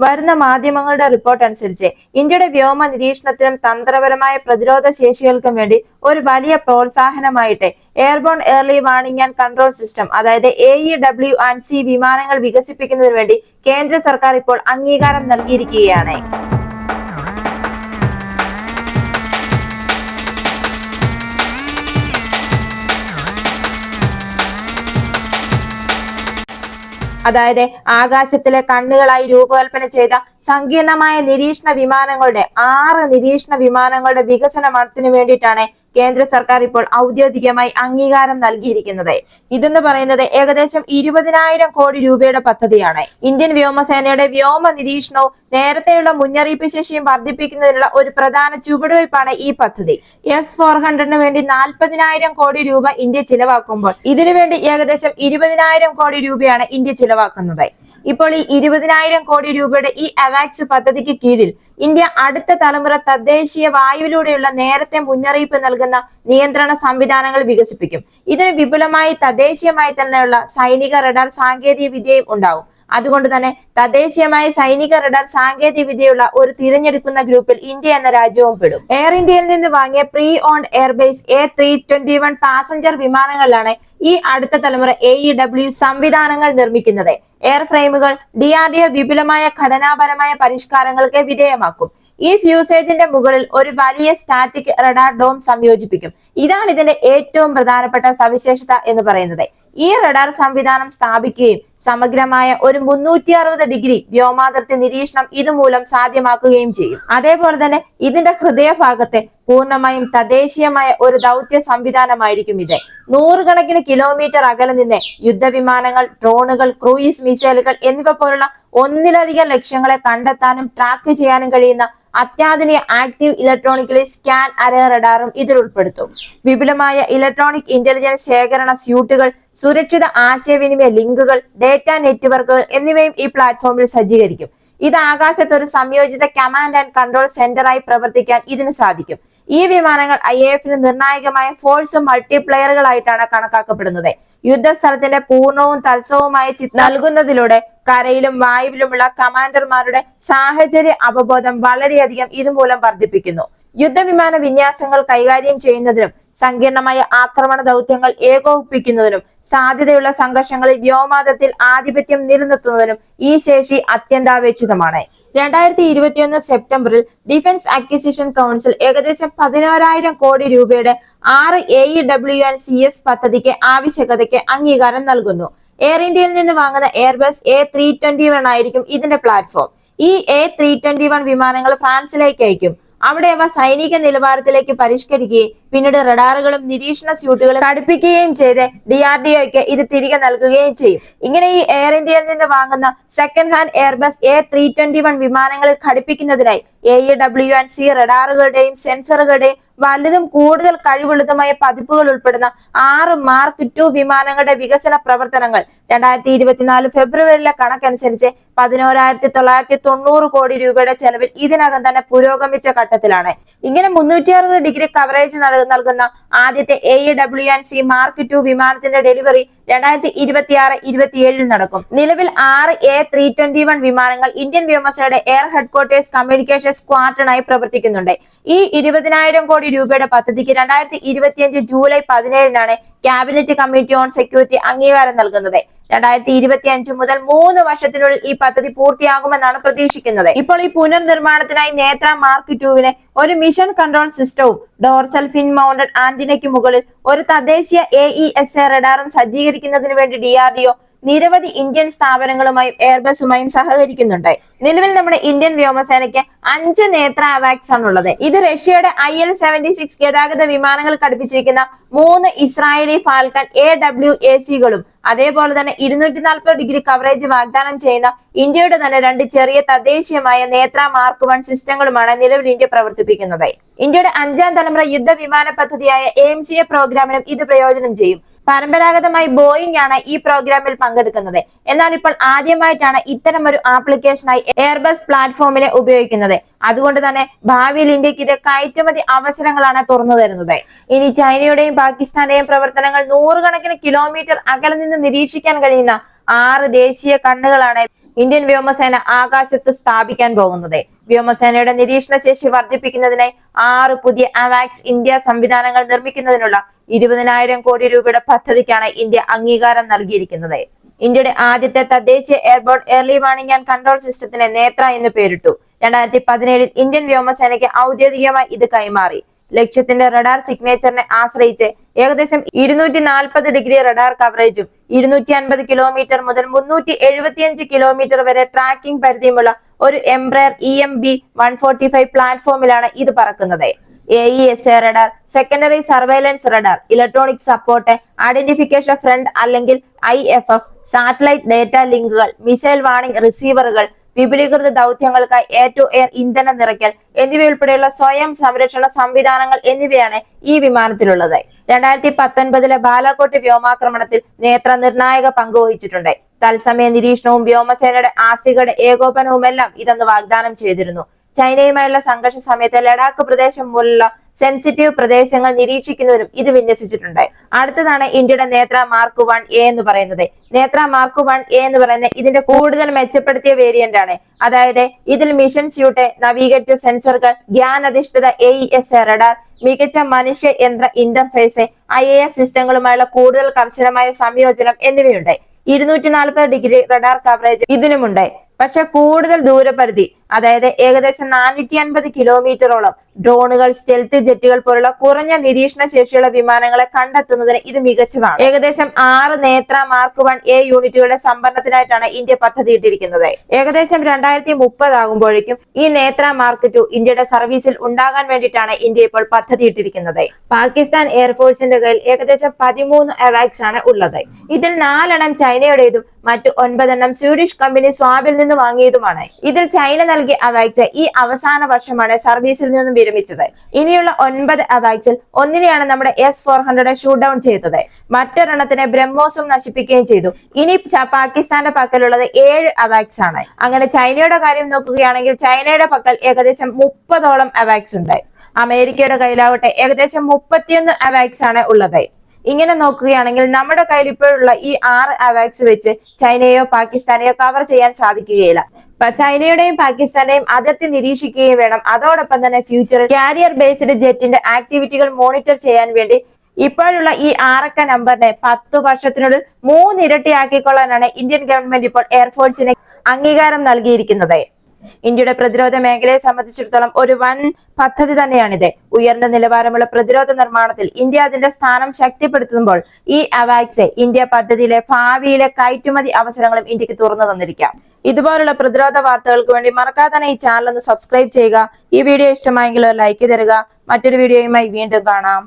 വരുന്ന മാധ്യമങ്ങളുടെ റിപ്പോർട്ട് അനുസരിച്ച് ഇന്ത്യയുടെ വ്യോമ നിരീക്ഷണത്തിനും തന്ത്രപരമായ പ്രതിരോധ ശേഷികൾക്കും വേണ്ടി ഒരു വലിയ പ്രോത്സാഹനമായിട്ട് airborne early warning and control system അതായത് A E W and C വിമാനങ്ങൾ വികസിപ്പിക്കുന്നതിന് വേണ്ടി കേന്ദ്ര സർക്കാർ ഇപ്പോൾ അംഗീകാരം നൽകിയിരിക്കുകയാണ്. അതായത് ആകാശത്തിലെ കണ്ണുകളായി രൂപകൽപ്പന ചെയ്ത സങ്കീർണമായ നിരീക്ഷണ വിമാനങ്ങളുടെ ആറ് നിരീക്ഷണ വിമാനങ്ങളുടെ വികസന വികസനത്തിന് വേണ്ടിയിട്ടാണ് കേന്ദ്ര സർക്കാർ ഇപ്പോൾ ഔദ്യോഗികമായി അംഗീകാരം നൽകിയിരിക്കുന്നത്. ഇതെന്ന് പറയുന്നത് ഏകദേശം ഇരുപതിനായിരം കോടി രൂപയുടെ പദ്ധതിയാണ്. ഇന്ത്യൻ വ്യോമസേനയുടെ വ്യോമ നിരീക്ഷണവും നേരത്തെയുള്ള മുന്നറിയിപ്പ് ശേഷിയും വർദ്ധിപ്പിക്കുന്നതിനുള്ള ഒരു പ്രധാന ചുവടുവയ്പ്പാണ് ഈ പദ്ധതി. എസ് ഫോർ ഹൺഡ്രഡിന് വേണ്ടി നാൽപ്പതിനായിരം കോടി രൂപ ഇന്ത്യ ചിലവാക്കുമ്പോൾ ഇതിനുവേണ്ടി ഏകദേശം ഇരുപതിനായിരം കോടി രൂപയാണ് ഇന്ത്യ ചിലവാക്കുന്നത്. ഇപ്പോൾ ഈ ഇരുപതിനായിരം കോടി രൂപയുടെ ഈ അവാക്സ് പദ്ധതിക്ക് കീഴിൽ ഇന്ത്യ അടുത്ത തലമുറ തദ്ദേശീയ വായുവിലൂടെയുള്ള നേരത്തെ മുന്നറിയിപ്പ് നൽകുന്ന നിയന്ത്രണ സംവിധാനങ്ങൾ വികസിപ്പിക്കും. ഇതിന് വിപുലമായി തദ്ദേശീയമായി തന്നെയുള്ള സൈനിക റഡാർ സാങ്കേതിക വിദ്യയും ഉണ്ടാവും. അതുകൊണ്ട് തന്നെ തദ്ദേശീയമായ സൈനിക റഡാർ സാങ്കേതിക വിദ്യയുള്ള ഒരു തിരഞ്ഞെടുക്കുന്ന ഗ്രൂപ്പിൽ ഇന്ത്യ എന്ന രാജ്യവും പെടും. എയർ ഇന്ത്യയിൽ നിന്ന് വാങ്ങിയ pre owned Airbus A three twenty one passenger വിമാനങ്ങളിലാണ് ഈ അടുത്ത തലമുറ എ ഇ ഡബ്ല്യു സംവിധാനങ്ങൾ നിർമ്മിക്കുന്നത്. എയർ ഫ്രെയിമുകൾ ഡി ആർ ഡി ഒ വിപുലമായ ഘടനാപരമായ പരിഷ്കാരങ്ങൾക്ക് വിധേയമാക്കും. ഈ ഫ്യൂസേജിന്റെ മുകളിൽ ഒരു വലിയ സ്റ്റാറ്റിക് റഡാർ ഡോം സംയോജിപ്പിക്കും. ഇതാണ് ഇതിന്റെ ഏറ്റവും പ്രധാനപ്പെട്ട സവിശേഷത എന്ന് പറയുന്നത്. ഈ റഡാർ സംവിധാനം സ്ഥാപിക്കുകയും സമഗ്രമായ ഒരു മുന്നൂറ്റി അറുപത് ഡിഗ്രി വ്യോമാതിർത്തി നിരീക്ഷണം ഇതുമൂലം സാധ്യമാക്കുകയും ചെയ്യും. അതേപോലെ തന്നെ ഇതിന്റെ ഹൃദയഭാഗത്തെ പൂർണമായും തദ്ദേശീയമായ ഒരു ദൗത്യ സംവിധാനമായിരിക്കും ഇത്. നൂറുകണക്കിന് കിലോമീറ്റർ അകലെ നിന്ന് യുദ്ധവിമാനങ്ങൾ ഡ്രോണുകൾ ക്രൂയിസ് മിസൈലുകൾ എന്നിവ പോലുള്ള ഒന്നിലധികം ലക്ഷ്യങ്ങളെ കണ്ടെത്താനും ട്രാക്ക് ചെയ്യാനും കഴിയുന്ന അത്യാധുനിക ആക്റ്റീവ് ഇലക്ട്രോണിക്കലി സ്കാൻ അറേ റഡാറും ഇതിൽ ഉൾപ്പെടുത്തും. വിപുലമായ ഇലക്ട്രോണിക് ഇന്റലിജൻസ് ശേഖരണ സ്യൂട്ടുകൾ സുരക്ഷിത ആശയവിനിമയ ലിങ്കുകൾ ഡേറ്റ നെറ്റ്വർക്കുകൾ എന്നിവയും ഈ പ്ലാറ്റ്ഫോമിൽ സജ്ജീകരിക്കും. ഇത് ആകാശത്ത് ഒരു സംയോജിത കമാൻഡ് ആൻഡ് കൺട്രോൾ സെന്ററായി പ്രവർത്തിക്കാൻ ഇതിന് സാധിക്കും. ഈ വിമാനങ്ങൾ ഐ എഫിന് നിർണായകമായ ഫോഴ്സ് മൾട്ടിപ്ലെയറുകളായിട്ടാണ് കണക്കാക്കപ്പെടുന്നത്. യുദ്ധസ്ഥലത്തിന്റെ പൂർണവും തത്സവുമായ നൽകുന്നതിലൂടെ കരയിലും വായുവിലുമുള്ള കമാൻഡർമാരുടെ സാഹചര്യ അവബോധം വളരെയധികം ഇതുമൂലം വർദ്ധിപ്പിക്കുന്നു. യുദ്ധവിമാന വിന്യാസങ്ങൾ കൈകാര്യം ചെയ്യുന്നതിനും സങ്കീർണമായ ആക്രമണ ദൗത്യങ്ങൾ ഏകോപിപ്പിക്കുന്നതിനും സാധ്യതയുള്ള സംഘർഷങ്ങളിൽ വ്യോമാതത്തിൽ ആധിപത്യം നിലനിർത്തുന്നതിനും ഈ ശേഷി അത്യന്താപേക്ഷിതമാണ്. രണ്ടായിരത്തി ഇരുപത്തിയൊന്ന് സെപ്റ്റംബറിൽ ഡിഫൻസ് അക്വിസിഷൻ കൗൺസിൽ ഏകദേശം പതിനോരായിരം കോടി രൂപയുടെ ആറ് A E W and C S പദ്ധതിക്ക് ആവശ്യകതയ്ക്ക് അംഗീകാരം നൽകുന്നു. എയർ ഇന്ത്യയിൽ നിന്ന് വാങ്ങുന്ന Airbus A three twenty one ആയിരിക്കും ഇതിന്റെ പ്ലാറ്റ്ഫോം ഈ എ ത്രീ ട്വന്റി വൺ വിമാനങ്ങൾ ഫ്രാൻസിലേക്ക് അയക്കും അവിടെ അവ സൈനിക നിലവാരത്തിലേക്ക് പരിഷ്കരിക്കുകയും പിന്നീട് റഡാറുകളും നിരീക്ഷണ സ്യൂട്ടുകളും കടുപ്പിക്കുകയും ചെയ്ത് ഡി ആർ ഡി ഒക്ക് ഇത് തിരികെ നൽകുകയും ചെയ്യും. ഇങ്ങനെ ഈ എയർ ഇന്ത്യയിൽ നിന്ന് വാങ്ങുന്ന second hand Airbus A three വിമാനങ്ങളിൽ ഘടിപ്പിക്കുന്നതിനായി A E W and C റഡാറുകളുടെയും സെൻസറുകളുടെയും വലുതും കൂടുതൽ കഴിവുള്ളതുമായ പതിപ്പുകൾ ഉൾപ്പെടുന്ന ആറ് മാർക്ക് ടു വിമാനങ്ങളുടെ വികസന പ്രവർത്തനങ്ങൾ രണ്ടായിരത്തി ഇരുപത്തിനാല് ഫെബ്രുവരിയിലെ കണക്കനുസരിച്ച് പതിനോരായിരത്തി തൊള്ളായിരത്തി തൊണ്ണൂറ് കോടി രൂപയുടെ ചെലവിൽ ഇതിനകം തന്നെ പുരോഗമിച്ച ഘട്ടത്തിലാണ്. ഇങ്ങനെ മുന്നൂറ്റി അറുപത് ഡിഗ്രി കവറേജ് നൽകുന്ന ആദ്യത്തെ A E W and C mark two വിമാനത്തിന്റെ ഡെലിവറി രണ്ടായിരത്തി ഇരുപത്തി ആറ് ഇരുപത്തിയേഴിൽ നടക്കും. നിലവിൽ ആറ് എ ത്രീ ട്വന്റി വൺ വിമാനങ്ങൾ ഇന്ത്യൻ വ്യോമസേനയുടെ എയർ ഹെഡ്ക്വാർട്ടേഴ്സ് കമ്മ്യൂണിക്കേഷൻ സ്ക്വാഡ്രണായി പ്രവർത്തിക്കുന്നുണ്ട്. ഈ ഇരുപതിനായിരം കോടി രൂപയുടെ പദ്ധതിക്ക് രണ്ടായിരത്തി ഇരുപത്തിയഞ്ച് ജൂലൈ പതിനേഴിനാണ് ക്യാബിനറ്റ് കമ്മിറ്റി ഓൺ സെക്യൂരിറ്റി അംഗീകാരം നൽകുന്നത്. രണ്ടായിരത്തി ഇരുപത്തി അഞ്ച് മുതൽ മൂന്ന് വർഷത്തിനുള്ളിൽ ഈ പദ്ധതി പൂർത്തിയാകുമെന്നാണ് പ്രതീക്ഷിക്കുന്നത്. ഇപ്പോൾ ഈ പുനർനിർമ്മാണത്തിനായി നേത്ര മാർക്ക് ടുവിന് ഒരു മിഷൻ കൺട്രോൾ സിസ്റ്റവും ഡോർസൽ ഫിൻ മൗണ്ടഡ് ആന്റിനയ്ക്ക് മുകളിൽ ഒരു തദ്ദേശീയ എ ഇ എസ് എ റഡാറും സജ്ജീകരിക്കുന്നതിന് വേണ്ടി ഡി ആർ ഡി ഒ നിരവധി ഇന്ത്യൻ സ്ഥാപനങ്ങളുമായും എയർബസുമായും സഹകരിക്കുന്നുണ്ട്. നിലവിൽ നമ്മുടെ ഇന്ത്യൻ വ്യോമസേനയ്ക്ക് അഞ്ച് നേത്ര അവാക്സ് ഉള്ളത് ഇത് റഷ്യയുടെ ഐ എൽ സെവന്റി സിക്സ് ഗതാഗത വിമാനങ്ങൾ ഘടിപ്പിച്ചിരിക്കുന്ന മൂന്ന് Israeli Phalcon A W A സികളും അതേപോലെ തന്നെ ഇരുന്നൂറ്റി നാൽപ്പത് ഡിഗ്രി കവറേജ് വാഗ്ദാനം ചെയ്യുന്ന ഇന്ത്യയുടെ തന്നെ രണ്ട് ചെറിയ തദ്ദേശീയമായ നേത്ര മാർക്ക് വൺ സിസ്റ്റങ്ങളുമാണ് നിലവിൽ ഇന്ത്യ പ്രവർത്തിപ്പിക്കുന്നത്. ഇന്ത്യയുടെ അഞ്ചാം തലമുറ യുദ്ധ വിമാന പദ്ധതിയായ എ എം സി എ പ്രോഗ്രാമിനും ഇത് പ്രയോജനം ചെയ്യും. പരമ്പരാഗതമായി ബോയിങ് ആണ് ഈ പ്രോഗ്രാമിൽ പങ്കെടുക്കുന്നത്. എന്നാൽ ഇപ്പോൾ ആദ്യമായിട്ടാണ് ഇത്തരം ഒരു ആപ്ലിക്കേഷനായി എയർബസ് പ്ലാറ്റ്ഫോമിനെ ഉപയോഗിക്കുന്നത്. അതുകൊണ്ട് തന്നെ ഭാവിയിൽ ഇന്ത്യയ്ക്ക് ഇത് കയറ്റുമതി അവസരങ്ങളാണ് തുറന്നു തരുന്നത്. ഇനി ചൈനയുടെയും പാകിസ്ഥാന്റെയും പ്രവർത്തനങ്ങൾ നൂറുകണക്കിന് കിലോമീറ്റർ അകലെ നിന്ന് നിരീക്ഷിക്കാൻ കഴിയുന്ന ആറ് ദേശീയ കണ്ണുകളാണ് ഇന്ത്യൻ വ്യോമസേന ആകാശത്ത് സ്ഥാപിക്കാൻ പോകുന്നത്. വ്യോമസേനയുടെ നിരീക്ഷണ ശേഷി വർദ്ധിപ്പിക്കുന്നതിനായി ആറ് പുതിയ അവാക്സ് ഇന്ത്യ സംവിധാനങ്ങൾ നിർമ്മിക്കുന്നതിനുള്ള ഇരുപതിനായിരം കോടി രൂപയുടെ പദ്ധതിക്കാണ് ഇന്ത്യ അംഗീകാരം നൽകിയിരിക്കുന്നത്. ഇന്ത്യയുടെ ആദ്യത്തെ തദ്ദേശീയ airborne early warning and control സിസ്റ്റത്തിന് നേത്ര എന്ന് പേരിട്ടു. രണ്ടായിരത്തി പതിനേഴിൽ ഇന്ത്യൻ വ്യോമസേനയ്ക്ക് ഔദ്യോഗികമായി ഇത് കൈമാറി. ലക്ഷ്യത്തിന്റെ റഡാർ സിഗ്നേച്ചറിനെ ആശ്രയിച്ച് ഏകദേശം ഇരുന്നൂറ്റി നാൽപ്പത് ഡിഗ്രി റഡാർ കവറേജും ഇരുന്നൂറ്റി അൻപത് കിലോമീറ്റർ മുതൽ മുന്നൂറ്റി എഴുപത്തിയഞ്ച് കിലോമീറ്റർ വരെ ട്രാക്കിംഗ് പരിധിയുമുള്ള ഒരു Embraer E M B one forty five പ്ലാറ്റ്ഫോമിലാണ് ഇത് പറക്കുന്നത്. A E S A radar secondary surveillance radar electronic support identification friend അല്ലെങ്കിൽ I F F satellite data ലിങ്കുകൾ മിസൈൽ വാണിംഗ് റിസീവറുകൾ വിപുലീകൃത ദൗത്യങ്ങൾക്ക് എയർ ടു എയർ ഇന്ധന നിറയ്ക്കൽ എന്നിവയുൾപ്പെടെയുള്ള സ്വയം സംരക്ഷണ സംവിധാനങ്ങൾ എന്നിവയാണ് ഈ വിമാനത്തിലുള്ളത്. രണ്ടായിരത്തി പത്തൊൻപതിലെ ബാലാകോട്ട് വ്യോമാക്രമണത്തിൽ നേത്ര നിർണായക പങ്കുവഹിച്ചിട്ടുണ്ട് തത്സമയ നിരീക്ഷണവും വ്യോമസേനയുടെ ആസ്തികളുടെ ഏകോപനവുമെല്ലാം ഇതെന്ന് വാഗ്ദാനം ചെയ്തിരുന്നു. ചൈനയുമായുള്ള സംഘർഷ സമയത്ത് ലഡാക്ക് പ്രദേശം പോലുള്ള സെൻസിറ്റീവ് പ്രദേശങ്ങൾ നിരീക്ഷിക്കുന്നതിനും ഇത് വിന്യസിച്ചിട്ടുണ്ട്. അടുത്തതാണ് ഇന്ത്യയുടെ നേത്ര മാർക്ക് വൺ എ എന്ന് പറയുന്നത്. നേത്ര മാർക്ക് വൺ എ എന്ന് പറയുന്നത് ഇതിന്റെ കൂടുതൽ മെച്ചപ്പെടുത്തിയ വേരിയന്റ് ആണ്. അതായത് ഇതിൽ മിഷൻ സ്യൂട്ട് നവീകരിച്ച സെൻസറുകൾ ഗ്യാൻ അധിഷ്ഠിത എ എസ് റഡാർ മികച്ച മനുഷ്യ യന്ത്ര ഇന്റർഫേസ് ഐ എ എഫ് സിസ്റ്റങ്ങളുമായുള്ള കൂടുതൽ കർശനമായ സംയോജനം എന്നിവയുണ്ട്. ഇരുന്നൂറ്റി നാൽപ്പത് ഡിഗ്രി റഡാർ കവറേജ് ഇതിനുമുണ്ട്. പക്ഷെ കൂടുതൽ ദൂരപരിധി അതായത് ഏകദേശം നാനൂറ്റി അൻപത് കിലോമീറ്ററോളം ഡ്രോണുകൾ സ്റ്റെൽത്ത് ജെറ്റുകൾ പോലുള്ള കുറഞ്ഞ നിരീക്ഷണ ശേഷിയുള്ള വിമാനങ്ങളെ കണ്ടെത്തുന്നതിന് ഇത് മികച്ചതാണ്. ഏകദേശം ആറ് നേത്ര മാർക്ക് വൺ എ യൂണിറ്റുകളുടെ സംഭരണത്തിനായിട്ടാണ് ഇന്ത്യ പദ്ധതി ഇട്ടിരിക്കുന്നത് ഏകദേശം രണ്ടായിരത്തി മുപ്പതാകുമ്പോഴേക്കും ഈ നേത്ര മാർക്ക് ടു ഇന്ത്യയുടെ സർവീസിൽ ഉണ്ടാകാൻ വേണ്ടിയിട്ടാണ് ഇന്ത്യ ഇപ്പോൾ പദ്ധതി ഇട്ടിരിക്കുന്നത് പാകിസ്ഥാൻ എയർഫോഴ്സിന്റെ കയ്യിൽ ഏകദേശം പതിമൂന്ന് അവാക്സ് ആണ് ഉള്ളത്. ഇതിൽ നാലെണ്ണം ചൈനയുടേതും മറ്റു ഒൻപതെണ്ണം സ്വീഡിഷ് കമ്പനി സ്വാബിൽ നിന്ന് വാങ്ങിയതുമാണ്. ഇതിൽ ചൈന നൽകിയ അവാക്സ് ഈ അവസാന വർഷമാണ് സർവീസിൽ നിന്നും വിരമിച്ചത്. ഇനിയുള്ള ഒൻപത് അവാക്സിൽ ഒന്നിനെയാണ് നമ്മുടെ S four hundred shoot down ചെയ്തത്. മറ്റൊരെണ്ണത്തിനെ ബ്രഹ്മോസും നശിപ്പിക്കുകയും ചെയ്തു. ഇനി പാകിസ്ഥാന്റെ പക്കലുള്ളത് ഏഴ് അവാക്സ് ആണ്. അങ്ങനെ ചൈനയുടെ കാര്യം നോക്കുകയാണെങ്കിൽ ചൈനയുടെ പക്കൽ ഏകദേശം മുപ്പതോളം അവാക്സ് ഉണ്ട്. അമേരിക്കയുടെ കയ്യിലാവട്ടെ ഏകദേശം മുപ്പത്തിയൊന്ന് അവാക്സ് ആണ് ഉള്ളത്. ഇങ്ങനെ നോക്കുകയാണെങ്കിൽ നമ്മുടെ കയ്യിൽ ഇപ്പോഴുള്ള ഈ ആറ് അവാക്സ് വെച്ച് ചൈനയോ പാകിസ്ഥാനെയോ കവർ ചെയ്യാൻ സാധിക്കുകയില്ല. ചൈനയുടെയും പാകിസ്ഥാന്റെയും അതിർത്തി നിരീക്ഷിക്കുകയും വേണം. അതോടൊപ്പം തന്നെ ഫ്യൂച്ചറിൽ കാരിയർ ബേസ്ഡ് ജെറ്റിന്റെ ആക്ടിവിറ്റികൾ മോണിറ്റർ ചെയ്യാൻ വേണ്ടി ഇപ്പോഴുള്ള ഈ ആറക്ക നമ്പറിനെ പത്തു വർഷത്തിനുള്ളിൽ മൂന്നിരട്ടിയാക്കിക്കൊള്ളാനാണ് ഇന്ത്യൻ ഗവൺമെന്റ് ഇപ്പോൾ എയർഫോഴ്സിന് അംഗീകാരം നൽകിയിരിക്കുന്നത്. ഇന്ത്യയുടെ പ്രതിരോധ മേഖലയെ സംബന്ധിച്ചിടത്തോളം ഒരു വൻ പദ്ധതി തന്നെയാണിത്. ഉയർന്ന നിലവാരമുള്ള പ്രതിരോധ നിർമ്മാണത്തിൽ ഇന്ത്യ അതിന്റെ സ്ഥാനം ശക്തിപ്പെടുത്തുമ്പോൾ ഈ അവാക്സ് ഇന്ത്യ പദ്ധതിയിലെ ഭാവിയിലെ കയറ്റുമതി അവസരങ്ങളും ഇന്ത്യയ്ക്ക് തുറന്നു തന്നിരിക്കാം. ഇതുപോലുള്ള പ്രതിരോധ വാർത്തകൾക്ക് വേണ്ടി മറക്കാതെ ഈ ചാനൽ ഒന്ന് സബ്സ്ക്രൈബ് ചെയ്യുക. ഈ വീഡിയോ ഇഷ്ടമായെങ്കിൽ ലൈക്ക് തരിക. മറ്റൊരു വീഡിയോയുമായി വീണ്ടും കാണാം.